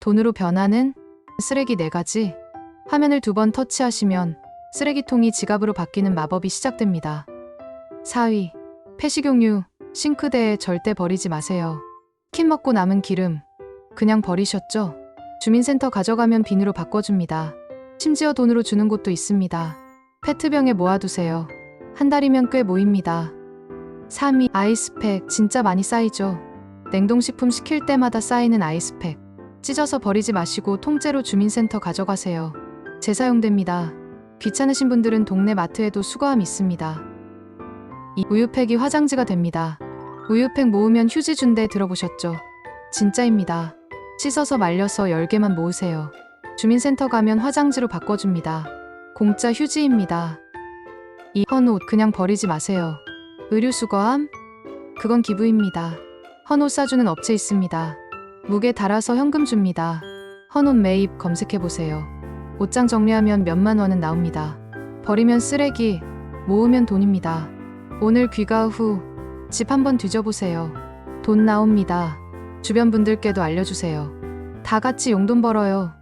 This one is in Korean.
돈으로 변하는 쓰레기 4가지. 화면을 두 번 터치하시면 쓰레기통이 지갑으로 바뀌는 마법이 시작됩니다. 4위. 폐식용유. 싱크대에 절대 버리지 마세요. 킨 먹고 남은 기름. 그냥 버리셨죠? 주민센터 가져가면 비누로 바꿔줍니다. 심지어 돈으로 주는 곳도 있습니다. 페트병에 모아두세요. 한 달이면 꽤 모입니다. 3위. 아이스팩. 진짜 많이 쌓이죠. 냉동식품 시킬 때마다 쌓이는 아이스팩. 찢어서 버리지 마시고 통째로 주민센터 가져가세요. 재사용됩니다. 귀찮으신 분들은 동네 마트에도 수거함 있습니다. 이 우유팩이 화장지가 됩니다. 우유팩 모으면 휴지 준대 들어보셨죠? 진짜입니다. 씻어서 말려서 10개만 모으세요. 주민센터 가면 화장지로 바꿔줍니다. 공짜 휴지입니다. 이 헌옷 그냥 버리지 마세요. 의류 수거함? 그건 기부입니다. 헌옷 싸주는 업체 있습니다. 무게 달아서 현금 줍니다. 헌옷 매입 검색해보세요. 옷장 정리하면 몇만 원은 나옵니다. 버리면 쓰레기, 모으면 돈입니다. 오늘 귀가 후 집 한번 뒤져보세요. 돈 나옵니다. 주변 분들께도 알려주세요. 다 같이 용돈 벌어요.